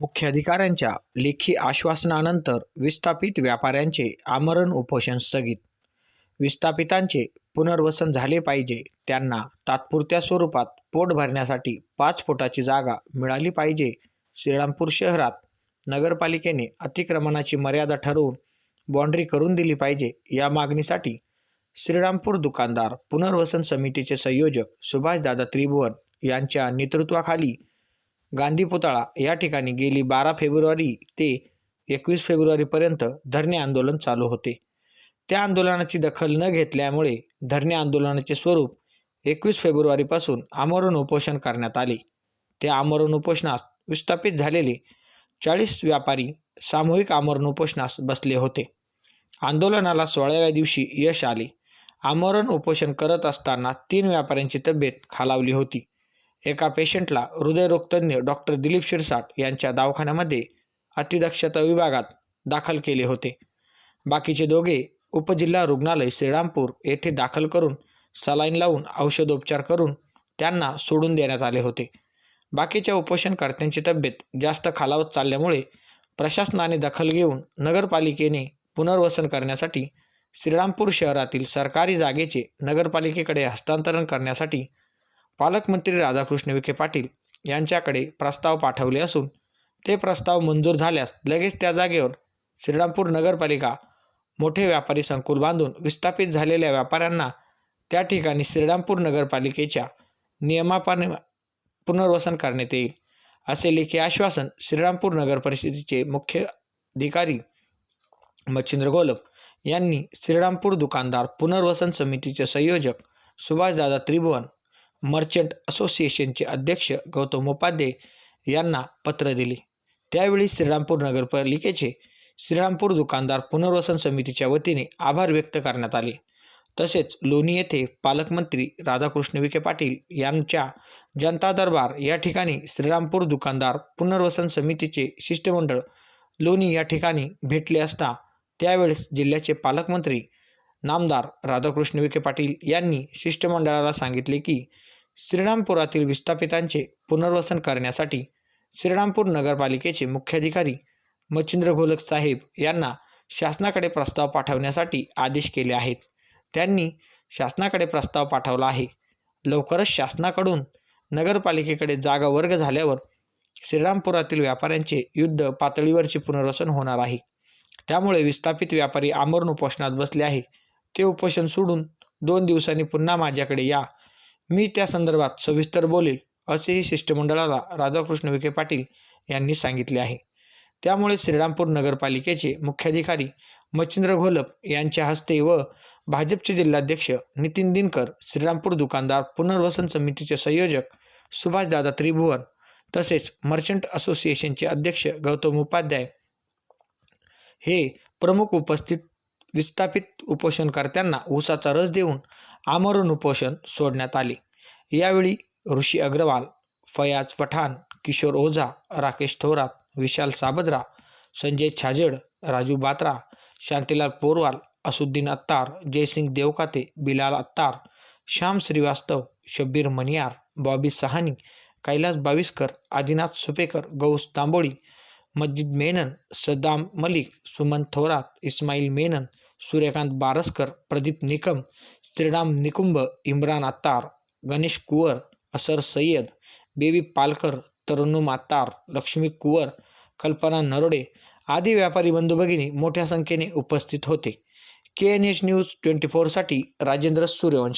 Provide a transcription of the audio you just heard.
मुख्याधिकाऱ्यांच्या लेखी आश्वासनानंतर विस्थापित व्यापाऱ्यांचे आमरण उपोषण स्थगित. विस्थापितांचे पुनर्वसन झाले पाहिजे त्यांना तात्पुरत्या स्वरूपात पोट भरण्यासाठी पाच फुटाची जागा मिळाली पाहिजे. श्रीरामपूर शहरात नगरपालिकेने अतिक्रमणाची मर्यादा ठरवून बाँड्री करून दिली पाहिजे या मागणीसाठी श्रीरामपूर दुकानदार पुनर्वसन समितीचे संयोजक सुभाषदादा त्रिभुवन यांच्या नेतृत्वाखाली गांधी पुतळा या ठिकाणी गेली बारा फेब्रुवारी ते एकवीस फेब्रुवारीपर्यंत धरणे आंदोलन चालू होते. त्या आंदोलनाची दखल न घेतल्यामुळे धरणे आंदोलनाचे स्वरूप एकवीस फेब्रुवारीपासून आमरण उपोषण करण्यात आले. त्या आमरण उपोषणास विस्थापित झालेले चाळीस व्यापारी सामूहिक आमरण उपोषणास बसले होते. आंदोलनाला सोळाव्या दिवशी यश आले. आमरण उपोषण करत असताना तीन व्यापाऱ्यांची तब्येत खालावली होती. एका पेशंटला हृदयरोगतज्ञ डॉक्टर दिलीप शिरसाट यांच्या दवाखान्यामध्ये अतिदक्षता विभागात दाखल केले होते. बाकीचे दोघे उपजिल्हा रुग्णालय श्रीरामपूर येथे दाखल करून सलाईन लावून औषधोपचार करून त्यांना सोडून देण्यात आले होते. बाकीच्या उपोषणकर्त्यांची तब्येत जास्त खालावत चालल्यामुळे प्रशासनाने दखल घेऊन नगरपालिकेने पुनर्वसन करण्यासाठी श्रीरामपूर शहरातील सरकारी जागेचे नगरपालिकेकडे हस्तांतरण करण्यासाठी पालकमंत्री राधाकृष्ण विखे पाटील यांच्याकडे प्रस्ताव पाठवले असून ते प्रस्ताव मंजूर झाल्यास लगेच त्या जागेवर श्रीरामपूर नगरपालिका मोठे व्यापारी संकुल बांधून विस्थापित झालेल्या व्यापाऱ्यांना त्या ठिकाणी श्रीरामपूर नगरपालिकेच्या नियमापाने पुनर्वसन करण्यात येईल असे लेखी आश्वासन श्रीरामपूर नगर परिषदेचे मुख्य अधिकारी मच्छिंद्र गोलप यांनी श्रीरामपूर दुकानदार पुनर्वसन समितीचे संयोजक सुभाषदादा त्रिभुवन मर्चंट असोसिएशनचे अध्यक्ष गौतम उपाध्ये यांना पत्र दिले. त्यावेळी श्रीरामपूर नगरपालिकेचे श्रीरामपूर दुकानदार पुनर्वसन समितीच्या वतीने आभार व्यक्त करण्यात आले. तसेच लोणी येथे पालकमंत्री राधाकृष्ण विखे पाटील यांच्या जनता दरबार या ठिकाणी श्रीरामपूर दुकानदार पुनर्वसन समितीचे शिष्टमंडळ लोणी या ठिकाणी भेटले असता त्यावेळेस जिल्ह्याचे पालकमंत्री नामदार राधाकृष्ण विखे पाटील यांनी शिष्टमंडळाला सांगितले की श्रीरामपुरातील विस्थापितांचे पुनर्वसन करण्यासाठी श्रीरामपूर नगरपालिकेचे मुख्याधिकारी मच्छिंद्र घोलक साहेब यांना शासनाकडे प्रस्ताव पाठवण्यासाठी आदेश केले आहेत. त्यांनी शासनाकडे प्रस्ताव पाठवला आहे. लवकरच शासनाकडून नगरपालिकेकडे जागा वर्ग झाल्यावर श्रीरामपुरातील व्यापाऱ्यांचे युद्ध पातळीवरचे पुनर्वसन होणार आहे. त्यामुळे विस्थापित व्यापारी आमरण उपोषणात बसले आहे ते उपोषण सोडून दोन दिवसांनी पुन्हा माझ्याकडे या. मी त्या संदर्भात सविस्तर बोलेल असेही शिष्टमंडळाला राधाकृष्ण विखे पाटील यांनी सांगितले आहे. त्यामुळे श्रीरामपूर नगरपालिकेचे मुख्याधिकारी मच्छिंद्र घोलप यांच्या हस्ते व भाजपचे जिल्हाध्यक्ष नितीन दिनकर श्रीरामपूर दुकानदार पुनर्वसन समितीचे संयोजक सुभाषदादा त्रिभुवन तसेच मर्चंट असोसिएशनचे अध्यक्ष गौतम उपाध्याय हे प्रमुख उपस्थित विस्थापित उपोषणकर्त्यांना ऊसाचा रस देऊन आमरण उपोषण सोडण्यात आले. यावेळी ऋषी अग्रवाल फयाज पठाण किशोर ओझा राकेश थोरात विशाल साबद्रा संजय छाजेड राजू बात्रा शांतीलाल पोरवाल असुद्दीन अत्तार जयसिंग देवकाते बिलाल अत्तार श्याम श्रीवास्तव शब्बीर मनियार बॉबी सहानी कैलास बाविस्कर आदिनाथ सुपेकर गौस तांबोळी मस्जिद मेनन सद्दाम मलिक सुमन थोरात इस्माईल मेनन सूर्यकांत बारसकर प्रदीप निकम श्रीराम निकुंभ इम्रान अत्तार गणेश कुवर असर सय्यद बेबी पालकर तरुणुम अत्तार लक्ष्मी कुवर कल्पना नरोडे आदी व्यापारी बंधू भगिनी मोठ्या संख्येने उपस्थित होते. K N H news twenty फोरसाठी Rajendra Suryavanshi.